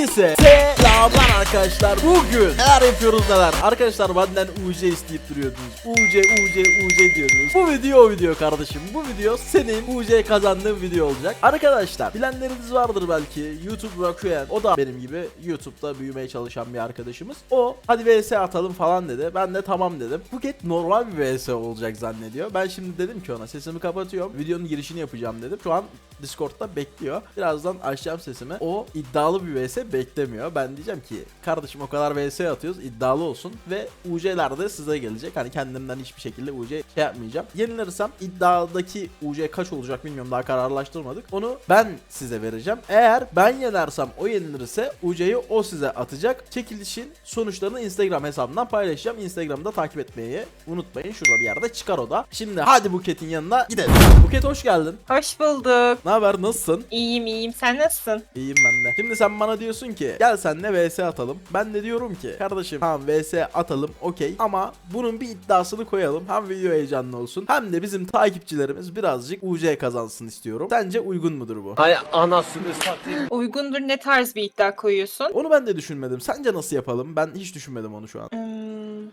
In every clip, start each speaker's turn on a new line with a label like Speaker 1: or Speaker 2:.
Speaker 1: herkese. Se selamlar arkadaşlar. Bugün neler yapıyoruz neler. Arkadaşlar benden UC isteyip duruyordunuz. UC UC UC diyordunuz. Bu video o video kardeşim. Bu video senin UC kazandığın video olacak. Arkadaşlar bilenleriniz vardır belki. YouTube Rakuen o da benim gibi YouTube'da büyümeye çalışan bir arkadaşımız. O hadi VS atalım falan dedi. Ben de tamam dedim. Buket normal bir VS olacak zannediyor. Ben şimdi dedim ki ona sesimi kapatıyorum. Videonun girişini yapacağım dedim. Şu an Discord'da bekliyor. Birazdan açacağım sesimi. O iddialı bir vs beklemiyor. Ben diyeceğim ki kardeşim o kadar vs atıyoruz iddialı olsun ve UC'ler de size gelecek. Hani kendimden hiçbir şekilde UC şey yapmayacağım. Yenilirsem iddiadaki UC kaç olacak bilmiyorum daha kararlaştırmadık. Onu ben size vereceğim. Eğer ben yenersem o yenilirse UC'yi o size atacak. Çekilişin sonuçlarını Instagram hesabından paylaşacağım. Instagram'da takip etmeyi unutmayın. Şurada bir yerde çıkar o da. Şimdi hadi Buket'in yanına gidelim. Buket hoş geldin.
Speaker 2: Hoş bulduk.
Speaker 1: Ne haber? Nasılsın?
Speaker 2: İyiyim iyiyim. Sen nasılsın?
Speaker 1: İyiyim ben de. Şimdi sen bana diyorsun ki gel senle vs atalım. Ben de diyorum ki kardeşim tamam vs atalım okey ama bunun bir iddiasını koyalım. Hem video heyecanlı olsun hem de bizim takipçilerimiz birazcık UC kazansın istiyorum. Sence uygun mudur bu?
Speaker 3: Hay anasını satayım.
Speaker 2: Uygundur ne tarz bir iddia koyuyorsun?
Speaker 1: Onu ben de düşünmedim. Sence nasıl yapalım? Ben hiç düşünmedim onu şu an.
Speaker 2: Hmm,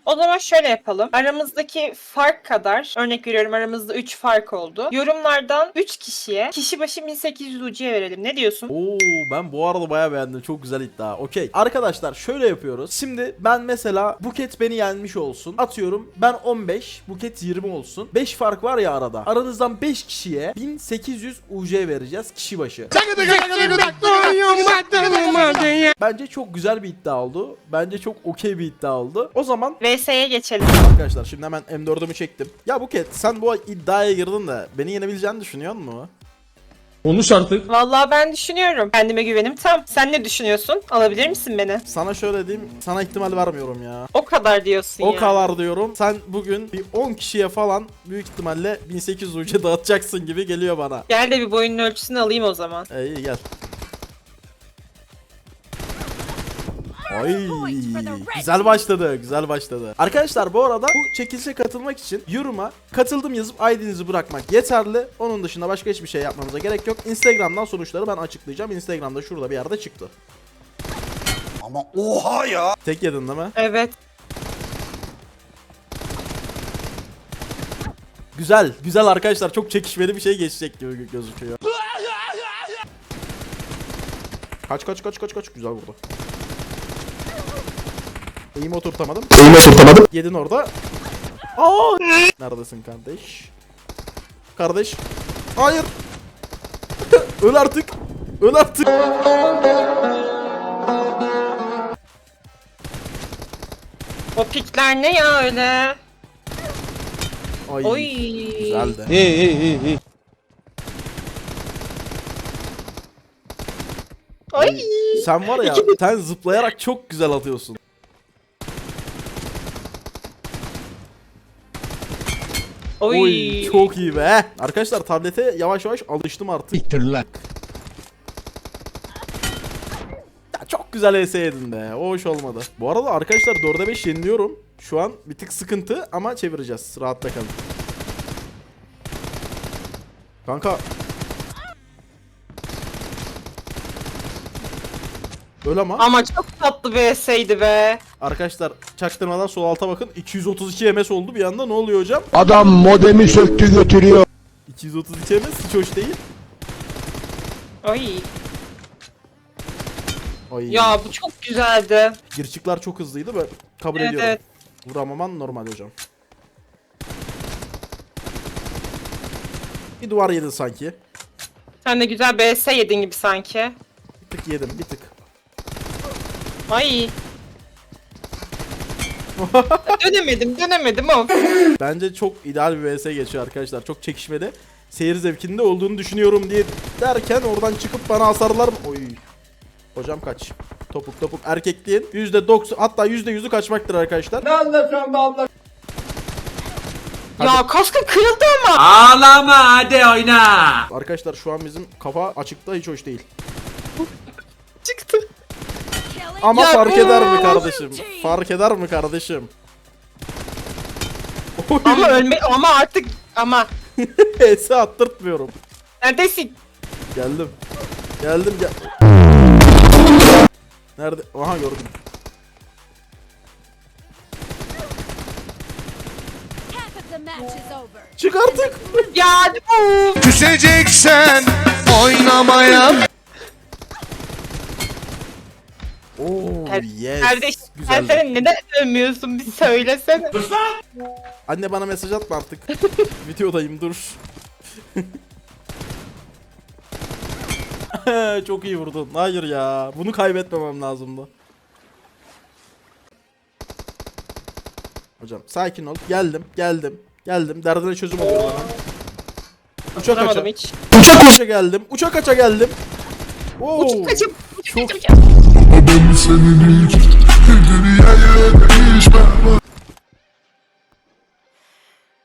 Speaker 2: o zaman şöyle yapalım. Aramızdaki fark kadar, örnek veriyorum aramızda 3 fark oldu. Yorumlardan 3 kişiye kişi başı 1800 UC'ye verelim. Ne diyorsun?
Speaker 1: Oo ben bu arada bayağı beğendim. Çok güzel iddia. Okey. Arkadaşlar şöyle yapıyoruz. Şimdi ben mesela Buket beni yenmiş olsun. Atıyorum ben 15, Buket 20 olsun. 5 fark var ya arada. Aranızdan 5 kişiye 1800 UC vereceğiz kişi başı. Bence çok güzel bir iddia oldu. Bence çok okey bir iddia oldu. O zaman
Speaker 2: VS'ye geçelim.
Speaker 1: arkadaşlar şimdi hemen M4'ümü çektim. Ya Buket sen bu iddiaya girdin de beni yenebileceğini düşünüyor musun?
Speaker 3: Konuş artık.
Speaker 2: Vallahi ben düşünüyorum. Kendime güvenim tam. Sen ne düşünüyorsun? Alabilir misin beni?
Speaker 1: Sana şöyle diyeyim. Sana ihtimal vermiyorum ya.
Speaker 2: O kadar diyorsun
Speaker 1: O
Speaker 2: ya.
Speaker 1: kadar diyorum. Sen bugün bir 10 kişiye falan büyük ihtimalle 1800 ucu dağıtacaksın gibi geliyor bana.
Speaker 2: Gel de bir boyunun ölçüsünü alayım o zaman.
Speaker 1: E, iyi gel. Ay güzel başladı güzel başladı. Arkadaşlar bu arada bu çekilişe katılmak için yoruma katıldım yazıp ID'nizi bırakmak yeterli. Onun dışında başka hiçbir şey yapmanıza gerek yok. Instagram'dan sonuçları ben açıklayacağım. Instagram'da şurada bir yerde çıktı.
Speaker 4: Ama oha ya.
Speaker 1: Tek yedin değil mi?
Speaker 2: Evet.
Speaker 1: Güzel güzel arkadaşlar çok çekişmeli bir şey geçecek gibi gö- gözüküyor. Kaç kaç kaç kaç kaç güzel vurdu. Eğimi oturtamadım. Eğimi oturtamadım. Yedin orada. Aa! Neredesin kardeş? Kardeş. Hayır. Öl artık. Öl artık.
Speaker 2: O pikler ne ya öyle?
Speaker 1: Ay.
Speaker 2: Oy.
Speaker 1: Güzeldi.
Speaker 3: İyi iyi iyi iyi.
Speaker 2: Ay.
Speaker 1: Sen var ya sen zıplayarak çok güzel atıyorsun.
Speaker 2: Oy.
Speaker 1: Oy çok iyi be. Arkadaşlar tablete yavaş yavaş alıştım artık. Ya çok güzel ES yedin be. O hoş olmadı. Bu arada arkadaşlar 4'e 5 yeniliyorum. Şu an bir tık sıkıntı ama çevireceğiz. Rahatta kalın. Kanka. Öyle ama.
Speaker 2: Ama çok tatlı bir eseydi be.
Speaker 1: Arkadaşlar çaktırmadan sol alta bakın. 232 MS oldu bir anda. Ne oluyor hocam?
Speaker 5: Adam modemi söktü götürüyor.
Speaker 1: 232 MS hiç hoş değil.
Speaker 2: Ay.
Speaker 1: Ay.
Speaker 2: Ya bu çok güzeldi.
Speaker 1: Girçikler çok hızlıydı ben kabul
Speaker 2: Evet,
Speaker 1: ediyorum.
Speaker 2: evet.
Speaker 1: Vuramaman normal hocam. Bir duvar yedin sanki.
Speaker 2: Sen de güzel ese yedin gibi sanki.
Speaker 1: Bir tık yedim bir tık.
Speaker 2: Ay. dönemedim dönemedim of.
Speaker 1: Bence çok ideal bir vs geçiyor arkadaşlar. Çok çekişmeli. Seyir zevkinde olduğunu düşünüyorum diye derken oradan çıkıp bana hasarlar mı? Oy. Hocam kaç. Topuk topuk erkekliğin %90 hatta %100'ü kaçmaktır arkadaşlar.
Speaker 3: Ne anlatıyorsun be abla?
Speaker 2: Ya kaskım kırıldı ama.
Speaker 3: Ağlama hadi oyna.
Speaker 1: Arkadaşlar şu an bizim kafa açıkta hiç hoş değil.
Speaker 2: Çıktı.
Speaker 1: Ama
Speaker 2: Ya
Speaker 1: fark eder mi kardeşim? Fark eder mi kardeşim? Oy.
Speaker 2: Ama ölme ama artık ama
Speaker 1: PS attırtmıyorum.
Speaker 2: neredesin?
Speaker 1: Geldim. Geldim gel. Nerede? Aha gördüm.
Speaker 6: Half of the match is over.
Speaker 1: Çık artık.
Speaker 2: Ya hadi bu.
Speaker 5: Düşeceksen oynamaya.
Speaker 1: Oo
Speaker 2: Her-
Speaker 1: yes.
Speaker 2: Kardeş sen
Speaker 1: Güzeldi.
Speaker 2: sen neden övmüyorsun bir söylesene.
Speaker 1: Anne bana mesaj atma artık. Videodayım dur. Çok iyi vurdun. Hayır ya. Bunu kaybetmemem lazımdı. Hocam sakin ol. Geldim, geldim. Geldim. Derdine çözüm oluyor bana. Uçak.
Speaker 2: Anlamadım hiç.
Speaker 1: Uçak kaça geldim. Uçak kaça geldim. Oo.
Speaker 2: Uçuk kaçım.
Speaker 1: Çok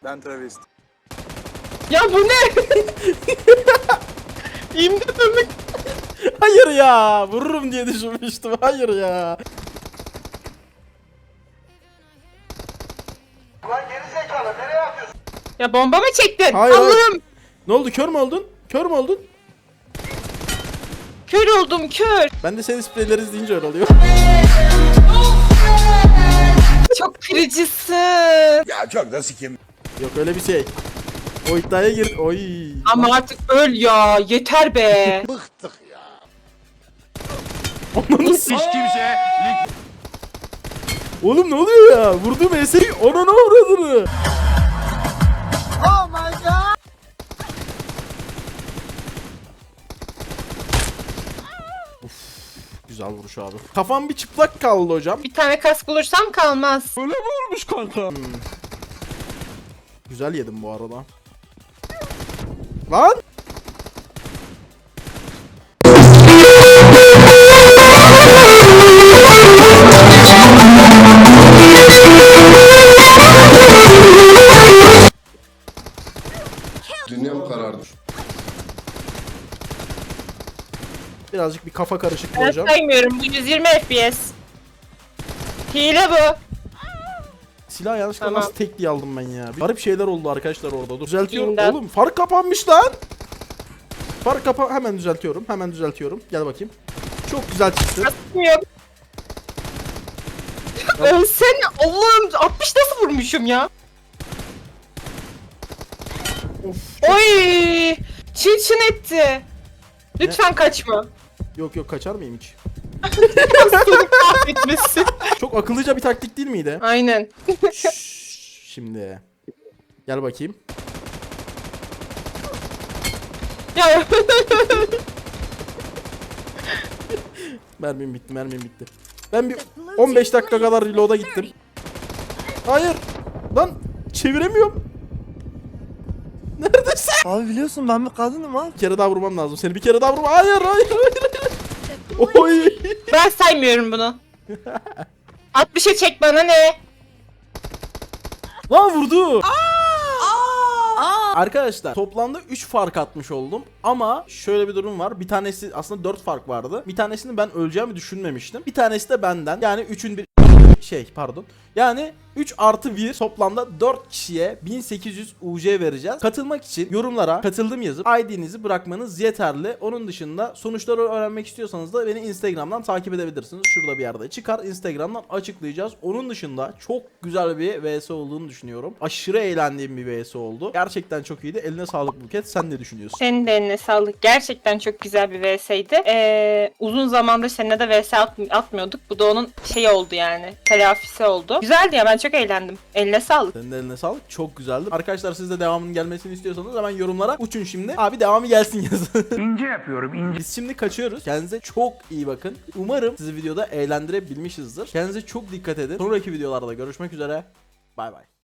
Speaker 4: Ben travesti.
Speaker 2: Ya bu ne? İmdat ömür.
Speaker 1: Hayır ya. Vururum diye düşünmüştüm. Hayır ya.
Speaker 2: Ya bomba mı çektin?
Speaker 1: Hayır, hayır.
Speaker 2: Allah'ım.
Speaker 1: Ne oldu? Kör mü oldun? Kör mü oldun?
Speaker 2: Kör oldum kör.
Speaker 1: Ben de senin spreyleri izleyince öyle oluyor.
Speaker 2: Çok kırıcısın.
Speaker 4: Ya çok da sikim.
Speaker 1: Yok öyle bir şey. O iddiaya gir. Oy.
Speaker 2: Ama artık öl ya. Yeter be.
Speaker 1: Ananı s- Oğlum ne oluyor ya? Vurduğum eseyi ona ne uğradığını. Of, Güzel vuruş abi. Kafam bir çıplak kaldı hocam.
Speaker 2: bir tane kask bulursam kalmaz.
Speaker 1: Güzel yedim bu arada. Lan! Birazcık bir kafa karışıklığı
Speaker 2: Ben
Speaker 1: hocam.
Speaker 2: saymıyorum. Bu 120 FPS. Hile bu.
Speaker 1: Silah yanlışlıkla
Speaker 2: Tamam.
Speaker 1: nasıl tek diye aldım ben ya. Bir Garip şeyler oldu arkadaşlar orada. Dur düzeltiyorum.
Speaker 2: İmdat.
Speaker 1: Oğlum fark kapanmış lan. Fark kapa hemen düzeltiyorum. Hemen düzeltiyorum. Gel bakayım. Çok güzel çıktı.
Speaker 2: Yok. Ölsene Allah'ım 60 nasıl vurmuşum ya?
Speaker 1: Of.
Speaker 2: Oy! Çın çın etti. Lütfen kaçma.
Speaker 1: Yok yok kaçar mıyım hiç? Çok akıllıca bir taktik değil miydi?
Speaker 2: Aynen.
Speaker 1: Şşş, Şimdi. Gel bakayım.
Speaker 2: Ya
Speaker 1: Mermim bitti, mermim bitti. Ben bir 15 dakika kadar reload'a gittim. Hayır. Lan çeviremiyorum. Neredesin?
Speaker 7: Abi biliyorsun ben bir kadınım abi.
Speaker 1: Bir kere daha vurmam lazım. Seni bir kere daha vurmam. Hayır, hayır. hayır. Oy.
Speaker 2: ben saymıyorum bunu. 60'a çek bana ne?
Speaker 1: Lan vurdu. Arkadaşlar toplamda 3 fark atmış oldum ama şöyle bir durum var. Bir tanesi aslında 4 fark vardı. Bir tanesini ben öleceğimi düşünmemiştim. Bir tanesi de benden. Yani 3'ün bir şey pardon. Yani 3 artı 1 toplamda 4 kişiye 1800 UC vereceğiz. Katılmak için yorumlara katıldım yazıp ID'nizi bırakmanız yeterli. Onun dışında sonuçları öğrenmek istiyorsanız da beni Instagram'dan takip edebilirsiniz. Şurada bir yerde çıkar. Instagram'dan açıklayacağız. Onun dışında çok güzel bir VS olduğunu düşünüyorum. Aşırı eğlendiğim bir VS oldu. Gerçekten çok iyiydi. Eline sağlık Buket. Sen ne düşünüyorsun?
Speaker 2: Senin de eline sağlık. Gerçekten çok güzel bir VS'ydi. Ee, uzun zamandır seninle de VS at- atmıyorduk. Bu da onun şey oldu yani. Telafisi oldu. Güzeldi ya ben çok eğlendim. Eline sağlık.
Speaker 1: Senin de eline sağlık. Çok güzeldi. Arkadaşlar siz de devamının gelmesini istiyorsanız hemen yorumlara uçun şimdi. Abi devamı gelsin yazın.
Speaker 8: İnce yapıyorum ince.
Speaker 1: Biz şimdi kaçıyoruz. Kendinize çok iyi bakın. Umarım sizi videoda eğlendirebilmişizdir. Kendinize çok dikkat edin. Sonraki videolarda görüşmek üzere. Bay bay.